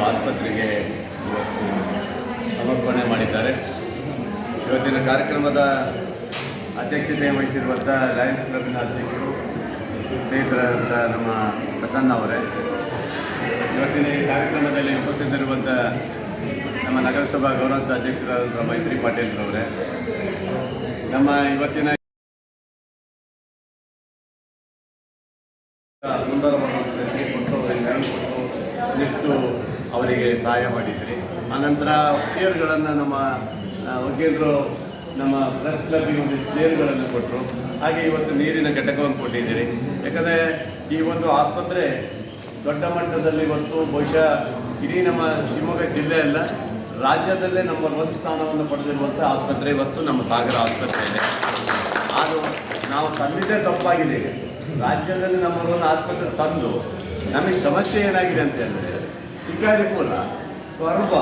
ಆಸ್ಪತ್ರೆಗೆ ಸಮರ್ಪಣೆ ಮಾಡಿದ್ದಾರೆ. ಇವತ್ತಿನ ಕಾರ್ಯಕ್ರಮದ ಅಧ್ಯಕ್ಷತೆ ವಹಿಸಿರುವಂಥ ಲಯನ್ಸ್ ಕ್ಲಬ್ನ ಅಧ್ಯಕ್ಷರು ಸ್ನೇಹಿತರಾದಂಥ ನಮ್ಮ ಪ್ರಸನ್ನ ಅವರೇ. ಇವತ್ತಿನ ಈ ಕಾರ್ಯಕ್ರಮದಲ್ಲಿ ಉಪಸ್ಥಿತರಿರುವಂಥ ನಮ್ಮ ನಗರಸಭಾ ಗೌರವಾಂತ ಅಧ್ಯಕ್ಷರಾದಂಥ ಮೈತ್ರಿ ಪಾಟೀಲ್ ಅವರೇ. ನಮ್ಮ ಇವತ್ತಿನ ನೆರವು ಕೊಟ್ಟು ಒಂದಿಷ್ಟು ಅವರಿಗೆ ಸಹಾಯ ಮಾಡಿದ್ರಿ. ಆನಂತರ ಚೇರ್ಗಳನ್ನು ನಮ್ಮ ವಕೀಲರು ನಮ್ಮ ಪ್ರೆಸ್ ಕ್ಲಬ್ಗೆ ಒಂದು ಚೇರ್ಗಳನ್ನು ಕೊಟ್ಟರು ಹಾಗೆ ಇವತ್ತು ನೀರಿನ ಘಟಕವನ್ನು ಕೊಟ್ಟಿದ್ದೀರಿ. ಯಾಕಂದರೆ ಈ ಒಂದು ಆಸ್ಪತ್ರೆ ದೊಡ್ಡ ಮಟ್ಟದಲ್ಲಿ ಇವತ್ತು ಬಹುಶಃ ಇಡೀ ನಮ್ಮ ಶಿವಮೊಗ್ಗ ಜಿಲ್ಲೆ ಅಲ್ಲ, ರಾಜ್ಯದಲ್ಲೇ ನಮ್ಮ ಒಂದು ಸ್ಥಾನವನ್ನು ಪಡೆದಿರುವಂಥ ಆಸ್ಪತ್ರೆ ಇವತ್ತು ನಮ್ಮ ಸಾಗರ ಆಸ್ಪತ್ರೆ ಇದೆ. ಅದು ನಾವು ತಂದಿದ್ದೇ ತಪ್ಪಾಗಿದೆ ರಾಜ್ಯದಲ್ಲಿ ನಮ್ಮ ಒಂದು ಆಸ್ಪತ್ರೆ ತಂದು ನಮಗೆ ಸಮಸ್ಯೆ ಏನಾಗಿದೆ ಅಂತ ಹೇಳಿದ್ರೆ ಶಿಕಾರಿಪುರ ಸ್ವರ್ಬ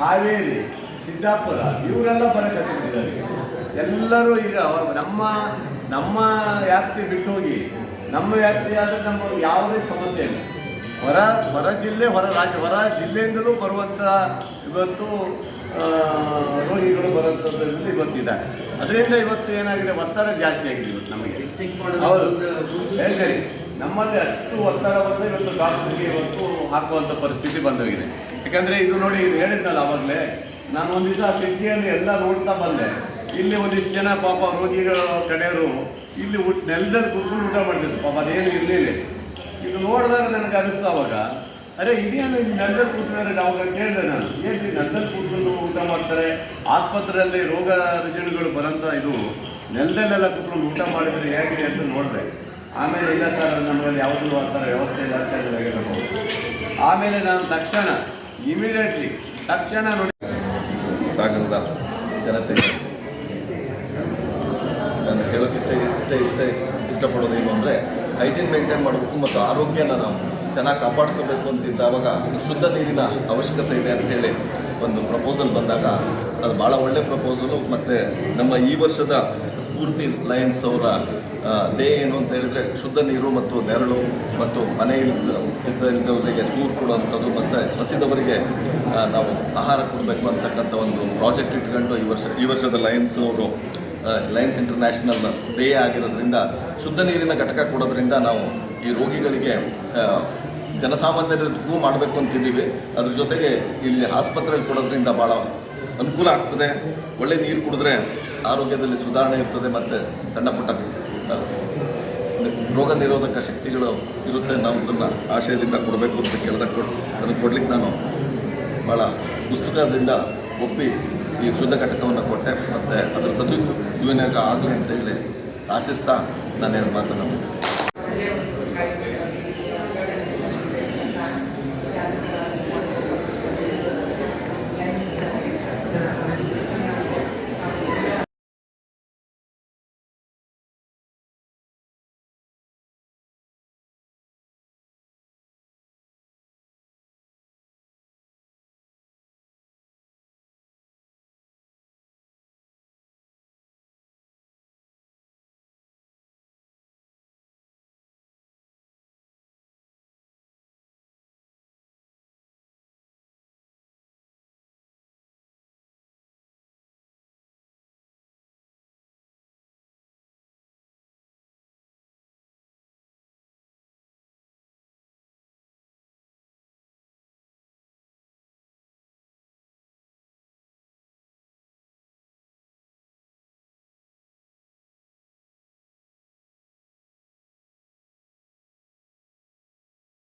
ಹಾವೇರಿ ಸಿದ್ದಾಪುರ ಇವರೆಲ್ಲ ಬರಕತ್ತಿದ್ದಾರೆ ಎಲ್ಲರೂ ಈಗ ನಮ್ಮ ನಮ್ಮ ವ್ಯಾಪ್ತಿ ಬಿಟ್ಟು ಹೋಗಿ ನಮ್ಮ ವ್ಯಾಪ್ತಿ ಆದರೆ ನಮ್ಮ ಯಾವುದೇ ಸಮಸ್ಯೆ ಇಲ್ಲ. ಹೊರ ಹೊರ ಜಿಲ್ಲೆ ಹೊರ ರಾಜ್ಯ ಹೊರ ಜಿಲ್ಲೆಯಿಂದಲೂ ಬರುವಂಥ ಇವತ್ತು ರೋಗಿಗಳು ಬರುವಂಥದ್ರಲ್ಲಿ ಇವತ್ತಿದ್ದಾರೆ ಅದರಿಂದ ಇವತ್ತು ಏನಾಗಿದೆ ಒತ್ತಡ ಜಾಸ್ತಿ ಆಗಿದೆ ಇವತ್ತು ನಮಗೆ. ಹೌದು. ನಮ್ಮಲ್ಲಿ ಅಷ್ಟು ಒತ್ತಡ ಬಂದು ಇವತ್ತು ಡಾಕ್ಟರ್ಗೆ ಇವತ್ತು ಹಾಕುವಂಥ ಪರಿಸ್ಥಿತಿ ಬಂದೋಗಿದೆ. ಯಾಕಂದರೆ ಇದು ನೋಡಿ ಇದು ಹೇಳಿದ್ನಲ್ಲ ಆವಾಗಲೇ ನಾನು ಒಂದು ದಿವಸ ಕಿಟಕಿಯಲ್ಲಿ ಎಲ್ಲ ನೋಡ್ತಾ ಬಂದೆ. ಇಲ್ಲಿ ಒಂದಿಷ್ಟು ಜನ ಪಾಪ ರೋಗಿಗಳ, ಕಡೆಯವರು ಇಲ್ಲಿ ಊಟ ನೆಲದಲ್ಲಿ ಕುತ್ಕೊಂಡು ಊಟ ಮಾಡ್ತಿದ್ರು. ಪಾಪ ಅದೇನು ಇರಲಿಲ್ಲ. ಇದು ನೋಡಿದಾಗ ನನಗೆ ಅನಿಸ್ತು ಅವಾಗ, ಅರೆ, ಇದೇನು ನೆಲದಲ್ಲಿ ಕೂತ್ಕೊಂಡ್ರೆ ಅವಾಗ ಕೇಳಿದೆ ನಾನು. ಏನು ನೆಲದಲ್ಲಿ ಕೂತ್ಕೊಂಡು ಊಟ ಮಾಡ್ತಾರೆ? ಆಸ್ಪತ್ರೆಯಲ್ಲಿ ರೋಗ ರುಜಿನಗಳು ಬರೋಂಥ ಇದು ನೆಲದಲ್ಲೆಲ್ಲ ಕೂತ್ಕೊಂಡು ಊಟ ಮಾಡಿದರೆ ಹೇಗಿದೆ ಅಂತ ನೋಡಿದೆ. ಆಮೇಲೆ ಇಲ್ಲ ಸರ್ ನಮ್ಮಲ್ಲಿ ಯಾವುದೂ ಆ ಥರ ವ್ಯವಸ್ಥೆ ಇಲ್ಲ ಅಂತ ಹೇಳಬಹುದು. ಆಮೇಲೆ ನಾನು ತಕ್ಷಣ ಇಮಿಡಿಯೇಟ್ಲಿ ತಕ್ಷಣ ನೋಡಿ ಸಾಗರದ ಜನತೆ ನಾನು ಹೇಳೋಕ್ಕೆ ಇಷ್ಟ ಇಷ್ಟ ಇಷ್ಟ ಇಷ್ಟಪಡೋದು ಏನು ಅಂದರೆ, ಹೈಜೀನ್ ಮೇಂಟೈನ್ ಮಾಡಬೇಕು ಮತ್ತು ಆರೋಗ್ಯನ ನಾವು ಚೆನ್ನಾಗಿ ಕಾಪಾಡ್ಕೋಬೇಕು ಆವಾಗ ಶುದ್ಧ ನೀರಿನ ಅವಶ್ಯಕತೆ ಇದೆ ಅಂತ ಹೇಳಿ ಒಂದು ಪ್ರಪೋಸಲ್ ಬಂದಾಗ, ಅದು ಭಾಳ ಒಳ್ಳೆ ಪ್ರಪೋಸಲು ಮತ್ತು ನಮ್ಮ ಈ ವರ್ಷದ ಸ್ಫೂರ್ತಿ ಲಯನ್ಸ್ ಅವರ ದೇ ಏನು ಅಂತ ಹೇಳಿದರೆ ಶುದ್ಧ ನೀರು ಮತ್ತು ನೆರಳು ಮತ್ತು ಮನೆಯಿಂದ ಇದ್ದವರಿಗೆ ಸೂರು ಕೊಡುವಂಥದ್ದು ಮತ್ತು ಹಸಿದವರಿಗೆ ನಾವು ಆಹಾರ ಕೊಡಬೇಕು ಅಂತಕ್ಕಂಥ ಒಂದು ಪ್ರಾಜೆಕ್ಟ್ ಇಟ್ಕೊಂಡು ಈ ವರ್ಷ, ಈ ವರ್ಷದ ಲಯನ್ಸ್ ಅವರು ಲಯನ್ಸ್ ಇಂಟರ್ನ್ಯಾಷನಲ್ ಡೇ ಆಗಿರೋದ್ರಿಂದ ಶುದ್ಧ ನೀರಿನ ಘಟಕ ಕೊಡೋದ್ರಿಂದ ನಾವು ಈ ರೋಗಿಗಳಿಗೆ ಜನಸಾಮಾನ್ಯರಿಗೂ ಮಾಡಬೇಕು ಅಂತಿದ್ದೀವಿ. ಅದ್ರ ಜೊತೆಗೆ ಇಲ್ಲಿ ಆಸ್ಪತ್ರೆಯಲ್ಲಿ ಕೊಡೋದ್ರಿಂದ ಭಾಳ ಅನುಕೂಲ ಆಗ್ತದೆ. ಒಳ್ಳೆ ನೀರು ಕುಡಿದ್ರೆ ಆರೋಗ್ಯದಲ್ಲಿ ಸುಧಾರಣೆ ಇರ್ತದೆ ಮತ್ತು ಸಣ್ಣ ಪುಟ್ಟ ರೋಗ ನಿರೋಧಕ ಶಕ್ತಿಗಳು ಇರುತ್ತೆ ನಾವು ಅದನ್ನು ಆಶಯದಿಂದ ಕೊಡಬೇಕು ಅಂತ ಕೇಳಿದಾಗ ಕೊಟ್ಟು ಅದನ್ನು ಕೊಡಲಿಕ್ಕೆ ನಾನು ಭಾಳ ಪುಸ್ತಕದಿಂದ ಒಪ್ಪಿ ಈ ಶುದ್ಧ ಘಟಕವನ್ನು ಕೊಟ್ಟೆ. ಮತ್ತು ಅದರ ಸದುಪಯೋಗ ಆಗಲಿ ಅಂತ ಹೇಳಿ ಆಶಿಸ್ತಾ ನಾನು ಏನು ಮಾತನ್ನು ಮುಗಿಸ್ತೀನಿ.